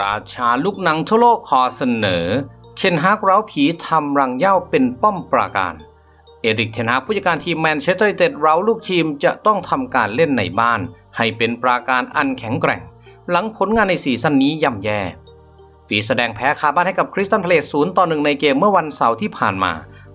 ราชาลูกหนังทั่วโลกขอเสนอเชนฮากเร้าผีทำรังเย้าเป็นป้อมปราการ เอริกเทนฮากผู้จัดการทีมแมนเชสเตอร์ยูไนเต็ดเร้าลูกทีมจะต้องทำการเล่นในบ้าน ให้เป็นปราการอันแข็งแกร่ง หลังผลงานในซีซั่นนี้ย่ำแย่ปีแสดงแพ้คาบ้านให้กับคริสตันพลสศูนย์ต่อหนึ่งในเกมเมื่อวันเสาร์ที่ผ่านมา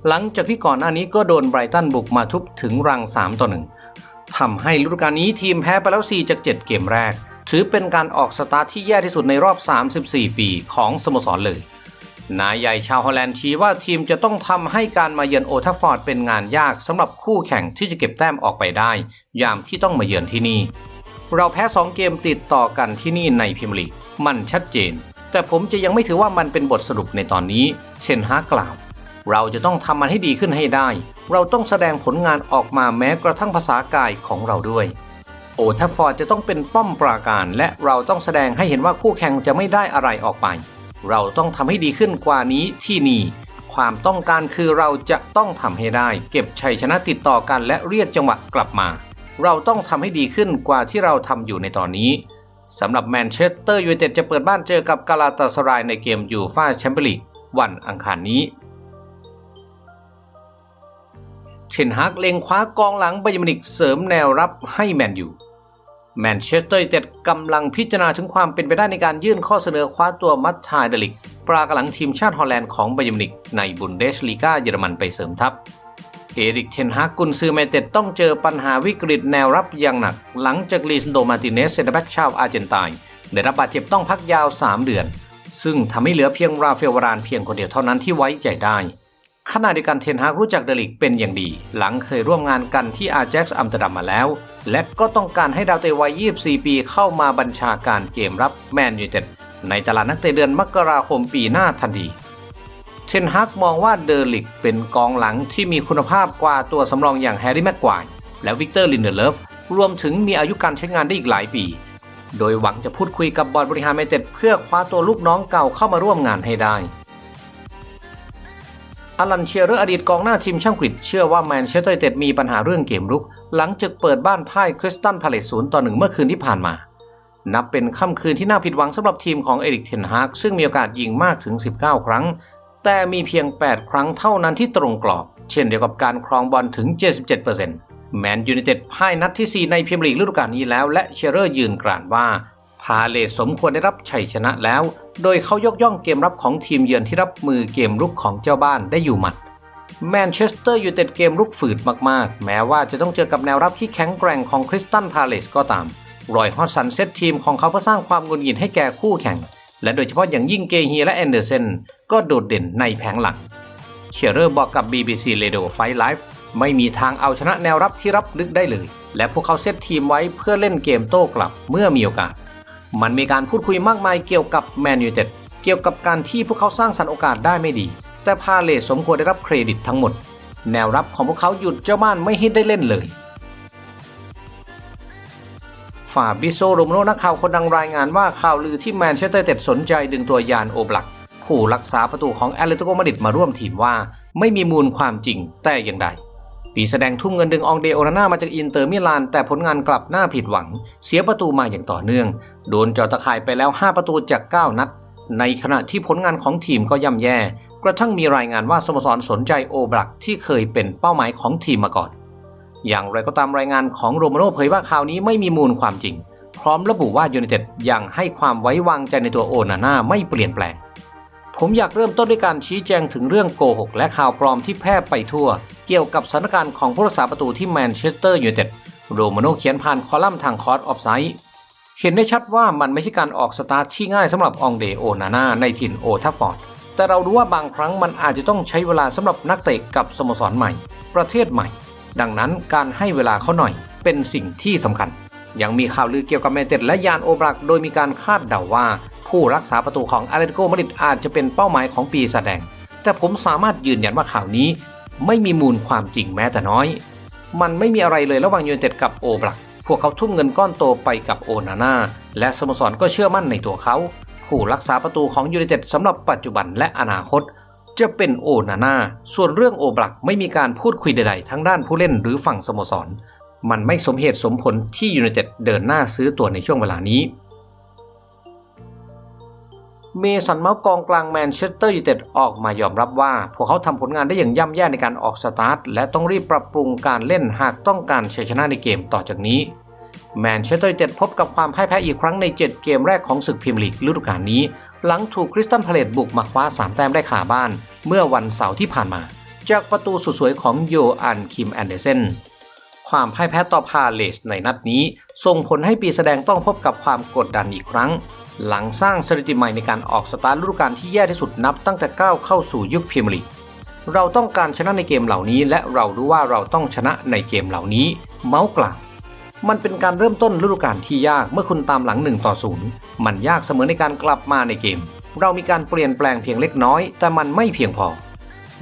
หลังจากที่ก่อนหน้านี้ก็โดนไบรตันบุกมาทุบถึงรัง3ต่อ1ทำให้ฤดูกาลนี้ทีมแพ้ไปแล้ว 4 จาก 7 เกมแรก ถือเป็นการออกสตาร์ทที่แย่ที่สุดในรอบ 34 ปีของสโมสรเลย นายใหญ่ชาวฮอลแลนด์ชี้ว่าทีมจะต้องทำให้การมาเยือนโอทัฟฟอร์ดเป็นงานยากสำหรับคู่แข่งที่จะเก็บแต้มออกไปได้ ยามที่ต้องมาเยือนที่นี่ เราแพ้ 2 เกมติดต่อกันที่นี่ในพรีเมียร์ลีกมันชัดเจน แต่ผมจะยังไม่ถือว่ามันเป็นบทสรุปในตอนนี้เชนฮากกล่าว เราจะต้องทำมันให้ดีขึ้นให้ได้ เราต้องแสดงผลงานออกมาแม้กระทั่งภาษากายของเราด้วย โอทัฟฟอร์ดจะต้องเป็นป้อมปราการ และเราต้องแสดงให้เห็นว่าคู่แข่งจะไม่ได้อะไรออกไป เราต้องทำให้ดีขึ้นกว่านี้ที่นี่ ความต้องการคือเราจะต้องทำให้ได้ เก็บชัยชนะติดต่อกันและเรียกจังหวะกลับมา เราต้องทำให้ดีขึ้นกว่าที่เราทำอยู่ในตอนนี้สำหรับแมนเชสเตอร์ยูไนเต็ดจะเปิดบ้านเจอกับกาลาตาสรายในเกมยูฟ่าแชมเปี้ยนลีกวันอังคารนี้เทนฮากเล็งคว้ากองหลังไบายมินิกเสริมแนวรับให้แมนยู แมนเชสเตอร์ยูไนเต็ดกำลังพิจารณาถึงความเป็นไปได้ในการยื่นข้อเสนอคว้าตัวมัตทายเดลิก ปรากหลังทีมชาติฮอลแลนด์ของไบาเยมินิกในบุนเดสลีกาเยอรมันไปเสริมทัพ เอริกเทนฮากกุนซือแมนเต็ดต้องเจอปัญหาวิกฤตแนวรับอย่างหนัก หลังจากลีสโดมาติเนสเซนเตอร์แบ็กชาวอาร์เจนตินได้รับบาดเจ็บต้องพักยาว 3 เดือน ซึ่งทำให้เหลือเพียงราเฟลวารานเพียงคนเดียวเท่านั้นที่ไว้ใจได้ ขณะเดียวกันเทนฮากรู้จักเดลิกเป็นอย่างดี หลังเคยร่วมงานกันที่อาแจ็กซ์อัมสเตอร์ดัมมาแล้ว และก็ต้องการให้ดาวเตะวัย 24 ปีเข้ามาบัญชาการเกมรับแมนยูเต็ดในตลาดนักเตะเดือนมกราคมปีหน้าทันทีเทนฮากมองว่าเดลิกเป็นกองหลังที่มีคุณภาพกว่าตัวสำรองอย่างแฮร์รี่แม็กควายและวิกเตอร์ลินเดเลฟรวมถึงมีอายุการใช้งานได้อีกหลายปี โดยหวังจะพูดคุยกับบอร์ดบริหารไมเต็ดเพื่อคว้าตัวลูกน้องเก่าเข้ามาร่วมงานให้ได้ อลันเชียร์ออดีตกองหน้าทีมช่างกฤษเชื่อว่าแมนเชสเตอร์ยูไนเต็ดมีปัญหาเรื่องเกมรุก หลังจากเปิดบ้านพ่ายคริสตันพาเลซศูนย์ต่อหนึ่งเมื่อคืนที่ผ่านมา นับเป็นค่ำคืนที่น่าผิดหวังสำหรับทีมของเอริกเทนฮากซึ่งมีโอกาสยิงมากถึง 19 ครั้ง แต่มีเพียง 8 ครั้งเท่านั้นที่ตรงกรอบ เช่นเดียวกับการครองบอลถึง 77%แมนยูไนเต็ดพ่ายนัดที่ 4 ในพรีเมียร์ลีกฤดูกาลนี้แล้วและเชยร์เรอร์ยืนกรานว่า พาเลสสมควรได้รับชัยชนะแล้ว โดยเขายกย่องเกมรับของทีมเยือนที่รับมือเกมรุกของเจ้าบ้านได้อยู่หมัดแมนเชสเตอร์ยูไนเต็ดเกมรุกฝืดมากๆ แม้ว่าจะต้องเจอกับแนวรับที่แข็งแกร่งของคริสตันพาเลสก็ตาม รอยฮอดสันเซตทีมของเขาเพื่อสร้างความงุดหงิดให้แก่คู่แข่ง และโดยเฉพาะอย่างยิ่งเกเฮียและแอนเดอร์เซนก็โดดเด่นในแผงหลังเชียร์เรอร์บอกกับ BBC Radio Fight Live ไม่มีทางเอาชนะแนวรับที่รับลึกได้เลย และพวกเขาเซตทีมไว้เพื่อเล่นเกมโต้กลับเมื่อมีโอกาส มันมีการพูดคุยมากมายเกี่ยวกับแมนยูเต็ดเกี่ยวกับการที่พวกเขาสร้างสรรค์โอกาสได้ไม่ดี แต่พาเลสสมควรได้รับเครดิตทั้งหมด แนวรับของพวกเขาหยุดเจ้าบ้านไม่ให้ได้เล่นเลยฟาบิโซโรมโนนักข่าวคนดังรายงานว่าข่าวลือที่แมนเชสเตอร์เต็ดสนใจดึงตัวยานโอบลัก ผู้รักษาประตูของแอตเลติโกมาดริดมาร่วมทีมว่า ไม่มีมูลความจริงแต่อย่างใด ปีแสดงทุ่มเงินดึงองเดโอนาน่ามาจากอินเตอร์มิลาน แต่ผลงานกลับหน้าผิดหวัง เสียประตูมาอย่างต่อเนื่อง โดนเจอตะข่ายไปแล้ว 5 ประตูจาก 9 นัด ในขณะที่ผลงานของทีมก็ย่ำแย่ กระทั่งมีรายงานว่าสโมสรสนใจโอบลักที่เคยเป็นเป้าหมายของทีมมาก่อน อย่างไรก็ตามรายงานของโรมาโนเผยว่าข่าวนี้ไม่มีมูลความจริง พร้อมระบุว่ายูไนเต็ดยังให้ความไว้วางใจในตัวโอนาน่าไม่เปลี่ยนแปลง ผมอยากเริ่มต้นด้วยการชี้แจงถึงเรื่องโกหกและข่าวปลอมที่แพร่ไปทั่ว เกี่ยวกับสถานการณ์ของผู้รักษาประตูที่แมนเชสเตอร์ยูไนเต็ดโรมาโนเขียนผ่านคอลัมน์ทางคอร์สออฟไซด์เห็นได้ชัดว่ามันไม่ใช่การออกสตาร์ทที่ง่ายสำหรับองเดโอนาน่าในถิ่นโอทัฟฟอร์ดแต่เรารู้ว่าบางครั้งมันอาจจะต้องใช้เวลาสำหรับนักเตะกับสโมสรใหม่ ประเทศใหม่ ดังนั้นการให้เวลาเขาหน่อยเป็นสิ่งที่สำคัญ ยังมีข่าวลือเกี่ยวกับแมนเต็ดและยานโอบรัก โดยมีการคาดเดาว่า ผู้รักษาประตูของอาเลติโกมาดริดอาจจะเป็นเป้าหมายของปีแสดง แต่ผมสามารถยืนยันว่าข่าวนี้ ไม่มีมูลความจริงแม้แต่น้อย มันไม่มีอะไรเลยระหว่างยูไนเต็ดกับโอบรัก พวกเขาทุ่มเงินก้อนโตไปกับโอนาน่าและสโมสรก็เชื่อมั่นในตัวเขาผู้รักษาประตูของยูไนเต็ดสำหรับปัจจุบันและอนาคต จะเป็นโอนาน่าส่วนเรื่องโอบลักไม่มีการพูดคุยใดๆทั้งด้านผู้เล่นหรือฝั่งสโมสร มันไม่สมเหตุสมผลที่ยูไนเต็ดเดินหน้าซื้อตัวในช่วงเวลานี้ เมสันเมาส์กองกลางแมนเชสเตอร์ยูไนเต็ดออกมายอมรับว่า พวกเขาทำผลงานได้อย่างย่ำแย่ในการออกสตาร์ท และต้องรีบปรับปรุงการเล่นหากต้องการชัยชนะในเกมต่อจากนี้แมนเชสเตอร์ยูไนเต็ดพบกับความพ่ายแพ้อีกครั้งใน 7 เกมแรกของศึกพรีเมียร์ลีกฤดูกาลนี้ หลังถูกคริสตันพาเลตบุกมาคว้า 3 แต้มได้ขาบ้าน เมื่อวันเสาร์ที่ผ่านมา จากประตูสุดสวยของโยอันคิมแอนเดเซนความพ่ายแพ้ต่อพาเลสในนัดนี้ ส่งผลให้ปีแสดงต้องพบกับความกดดันอีกครั้ง หลังสร้างสถิติใหม่ในการออกสตาร์ทฤดูกาลที่แย่ที่สุดนับตั้งแต่ก้าวเข้าสู่ยุคพรีเมียร์ลีกเราต้องการชนะในเกมเหล่านี้ และเรารู้ว่าเราต้องชนะในเกมเหล่านี้ เมาส์กล่าวมันเป็นการเริ่มต้นฤดูกาลที่ยากเมื่อคุณตามหลัง1ต่อ0มันยากเสมอในการกลับมาในเกม เรามีการเปลี่ยนแปลงเพียงเล็กน้อย แต่มันไม่เพียงพอ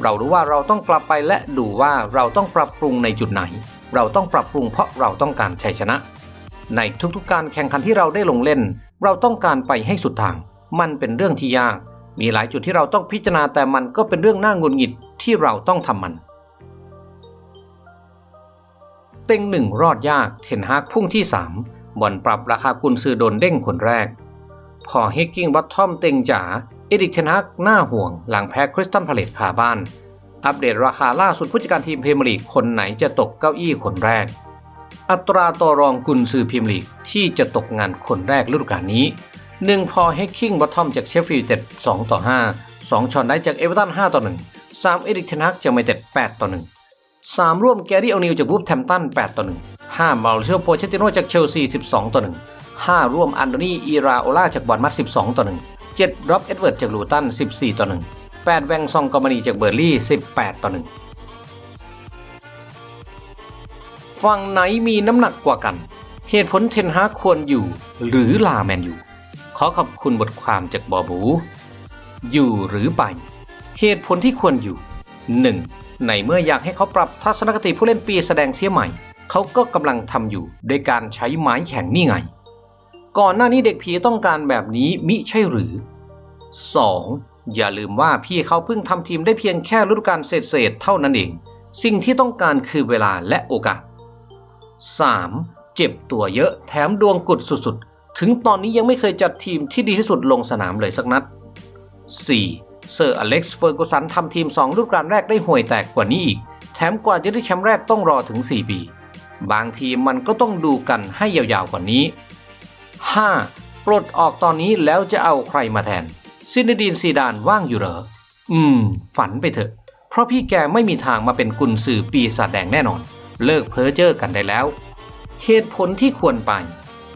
เรารู้ว่าเราต้องกลับไปและดูว่าเราต้องปรับปรุงในจุดไหน เราต้องปรับปรุงเพราะเราต้องการชัยชนะ ในทุกๆการแข่งขันที่เราได้ลงเล่น เราต้องการไปให้สุดทาง มันเป็นเรื่องที่ยาก มีหลายจุดที่เราต้องพิจารณาแต่มันก็เป็นเรื่องน่างุดหงิดที่เราต้องทำมัน เต็งหนึ่งรอดยากเทนฮากพุ่งที่ 3บ่อลปรับราคากุนซือโดนเด้งคนแรก พอเฮกกิ้งบัตทอมเต็งจ๋าเอดิกเทนฮากหน้าห่วง หลังแพ้คริสตันพาเลตคาบ้าน อัปเดตราคาล่าสุดผู้จัดการทีมเพรเมียร์ลีกคนไหนจะตกเก้าอี้คนแรก อัตราต่อรองกุนซือพรีเมียร์ลีก ที่จะตกงานคนแรกฤดูกาลนี้1พอเฮกกิ้งบัตทอมจากเชฟฟิลด์เต็ด2ต่อ5 2ชอนได้จากเอเวอร์ตัน5ต่อ1 3เอดิกเทนฮากจากไมเต็ด8ต่อ1 3 ร่วมแกรี่โอนิลจากวูฟแทมตัน8ต่อ1 5มาริโอโปเชตติโนจากเชลซี12ต่อ1 5 ร่วมอันโดนีอีราโอลาจากบอลมัด12ต่อ1 7ร็อบเอ็ดเวิร์ดจากลูตัน14ต่อ1 8 แวงซองกอมานีจากเบอร์ลี่ 18ต่อ1 ฝั่งไหนมีน้ำหนักกว่ากัน เหตุผลเทนฮาควรอยู่ หรือลาแมนอยู่ ขอขอบคุณบทความจากบอบู อยู่หรือไป เหตุผลที่ควรอยู่ 1. ในเมื่ออยากให้เขาปรับทัศนคติผู้เล่นปีแสดงเสียใหม่ เขาก็กำลังทำอยู่โดยการใช้ไม้แข็งนี่ไง ก่อนหน้านี้เด็กผีต้องการแบบนี้มิใช่หรือ 2. อย่าลืมว่าพี่เขาเพิ่งทำทีมได้เพียงแค่ฤดูกาลเศษๆเท่านั้นเอง สิ่งที่ต้องการคือเวลาและโอกาส 3. เจ็บตัวเยอะแถมดวงกุดสุดๆ ถึงตอนนี้ยังไม่เคยจัดทีมที่ดีที่สุดลงสนามเลยสักนัด 4. เซอร์อเล็กซ์เฟอร์กูสันทำทีม2ฤดูกาลแรกได้ห่วยแตกกว่านี้อีก แถมกว่าจะได้แชมป์แรกต้องรอถึง 4 ปี บางทีมมันก็ต้องดูกันให้ยาวๆกว่านี้ 5. ปลดออกตอนนี้แล้วจะเอาใครมาแทน ซินดีนซีดานว่างอยู่เหรอ อืม ฝันไปเถอะ เพราะพี่แกไม่มีทางมาเป็นกุนซือปีศาจแดงแน่นอน เลิกเพ้อเจ้อกันได้แล้ว เหตุผลที่ควรไป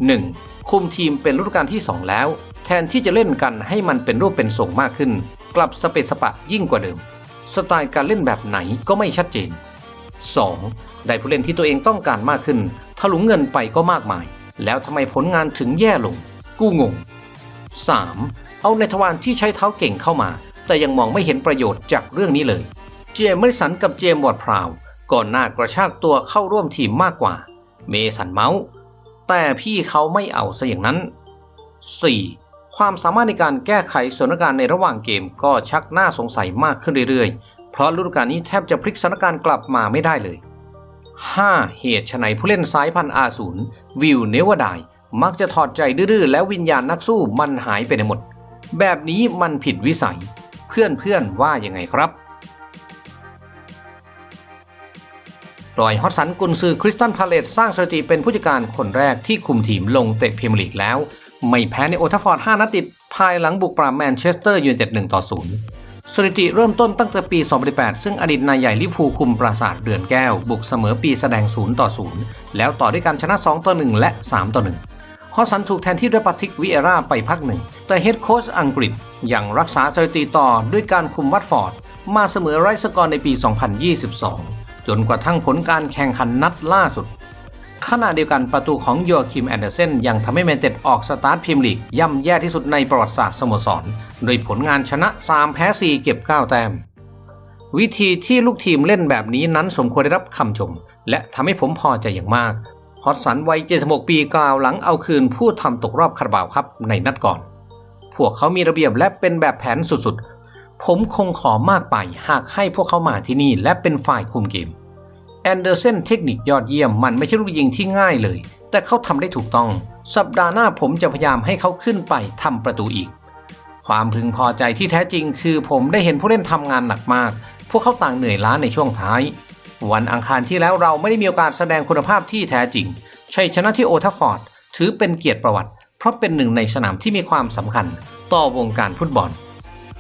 1. คุมทีมเป็นฤดูกาลที่ 2 แล้ว แทนที่จะเล่นกันให้มันเป็นรูปเป็นทรงมากขึ้น กลับสเปซสปะยิ่งกว่าเดิม สไตล์การเล่นแบบไหนก็ไม่ชัดเจน 2. ได้ผู้เล่นที่ตัวเองต้องการมากขึ้นถลุงเงินไปก็มากมาย แล้วทำไมผลงานถึงแย่ลง กู้งง 3. เอาในทวารที่ใช้เท้าเก่งเข้ามา แต่ยังมองไม่เห็นประโยชน์จากเรื่องนี้เลย เจมส์มริสันกับเจมส์วอร์ดพราว ก่อนหน้ากระชากตัวเข้าร่วมทีมมากกว่า เมสันเมาส์ แต่พี่เขาไม่เอาซะอย่างนั้น 4. ความสามารถในการแก้ไขสถานการณ์ในระหว่างเกมก็ชักน่าสงสัยมากขึ้นเรื่อยๆ เพราะฤดูกาลนี้แทบจะพลิกสถานการณ์กลับมาไม่ได้เลย 5. เหตุไฉนผู้เล่นสายพันธุ์อาศูนวิวเนวดายมักจะถอดใจดื้อๆแล้ววิญญาณนักสู้มันหายไปในหมด แบบนี้มันผิดวิสัย เพื่อนๆว่ายังไงครับ รอยฮอตสันกุนซือคริสตันพาเลตสร้างสถิติเป็นผู้จัดการคนแรกที่คุมทีมลงเตะพรีเมียร์ลีกแล้ว ไม่แพ้ในโอทัฟฟอร์ด 5 นัดติด ภายหลังบุกปราบแมนเชสเตอร์ยูไนเต็ด1ต่อ0สถิติเริ่มต้นตั้งแต่ปี 2008 ซึ่งอดีตนายใหญ่ลิเวอร์พูคุมปราสาทเดือนแก้ว บุกเสมอปีแสดง 0 ต่อ 0 แล้วต่อด้วยการชนะ 2 ต่อ 1 และ 3 ต่อ 1 ฮอสสันถูกแทนที่ด้วยปาทิกวิเอราไปพักหนึ่ง แต่เฮดโค้ชอังกฤษยังรักษาสถิติต่อด้วยการคุมวัตฟอร์ด มาเสมอไรสกอร์ในปี 2022 จนกระทั่งผลการแข่งขันนัดล่าสุด ขณะเดียวกันประตูของโยคิมแอนเดอร์เซนยังทำให้แมนเต็ดออกสตาร์ทพรีเมียร์ลีกย่ำแย่ที่สุดในประวัติศาสตร์สโมสรโดยผลงานชนะ 3 แพ้ 4 เก็บ 9 แต้ม วิธีที่ลูกทีมเล่นแบบนี้นั้นสมควรได้รับคำชม และทำให้ผมพอใจอย่างมากฮอตสันวัย76ปีกล่าวหลังเอาคืนผู้ทำตกรอบคาราบาวครับในนัดก่อน พวกเขามีระเบียบและเป็นแบบแผนสุดๆ ผมคงขอมากไปหากให้พวกเขามาที่นี่และเป็นฝ่ายคุมเกม แอนเดอร์เซนเทคนิคยอดเยี่ยมมันไม่ใช่ลูกยิงที่ง่ายเลย แต่เขาทำได้ถูกต้อง สัปดาห์หน้าผมจะพยายามให้เขาขึ้นไปทำประตูอีก ความพึงพอใจที่แท้จริงคือผมได้เห็นผู้เล่นทำงานหนักมาก พวกเขาต่างเหนื่อยล้าในช่วงท้าย วันอังคารที่แล้วเราไม่ได้มีโอกาสแสดงคุณภาพที่แท้จริงชัยชนะที่โอทัฟฟอร์ดถือเป็นเกียรติประวัติ เพราะเป็นหนึ่งในสนามที่มีความสำคัญ ต่อวงการฟุตบอล